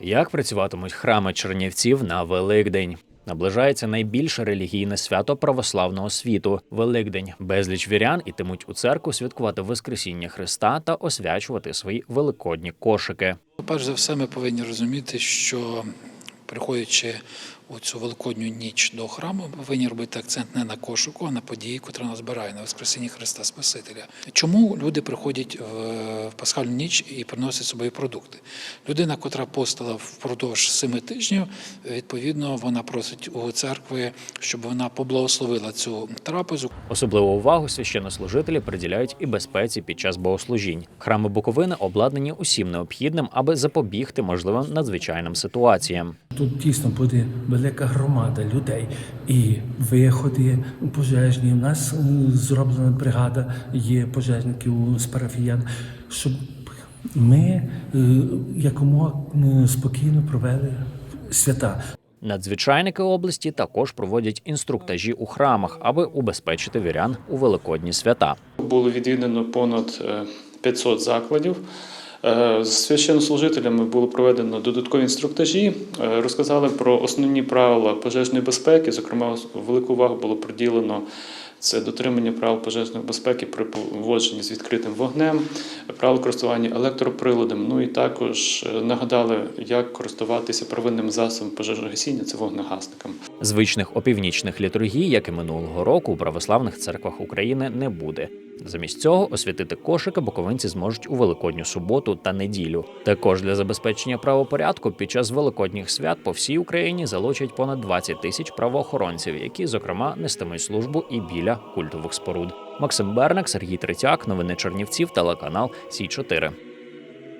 Як працюватимуть храми чернівців на Великдень? Наближається найбільше релігійне свято православного світу Великдень. Безліч вірян ітимуть у церкву святкувати Воскресіння Христа та освячувати свої великодні кошики. Перш за все, ми повинні розуміти, що приходячи у цю великодню ніч до храму, ми повинні робити акцент не на кошику, а на події, котра нас збирає на Воскресіння Христа Спасителя. Чому люди приходять в- пасхальну ніч і приносять собою продукти? Людина, котра постила впродовж семи тижнів, відповідно, вона просить у церкви, щоб вона поблагословила цю трапезу. Особливу увагу священнослужителі приділяють і безпеці під час богослужінь. Храми Буковини обладнані усім необхідним, аби запобігти можливим надзвичайним ситуаціям. Тут дійсно буде велика громада людей і виходи пожежні. У нас е, зроблена бригада є пожежників з парафіян, щоб ми е, якомога е, спокійно провели свята. Надзвичайники області також проводять інструктажі у храмах, аби убезпечити вірян у великодні свята. Було відвідано понад е, 500 закладів. Е, З священнослужителями було проведено додаткові інструктажі, е, розказали про основні правила пожежної безпеки. Зокрема, велику увагу було приділено це дотримання правил пожежної безпеки при поводженні з відкритим вогнем, правил користування електроприладом. Ну і також е, нагадали, як користуватися первинним засобом пожежогасіння це вогнегасником. Звичних опівнічних літургій, як і минулого року, у православних церквах України не буде. Замість цього освятити кошики буковинці зможуть у великодню суботу та неділю. Також для забезпечення правопорядку під час великодніх свят по всій Україні залучать понад 20 тисяч правоохоронців, які, зокрема, нестимуть службу і біля культових споруд. Максим Берник, Сергій Третяк, новини Чернівців, телеканал Сі 4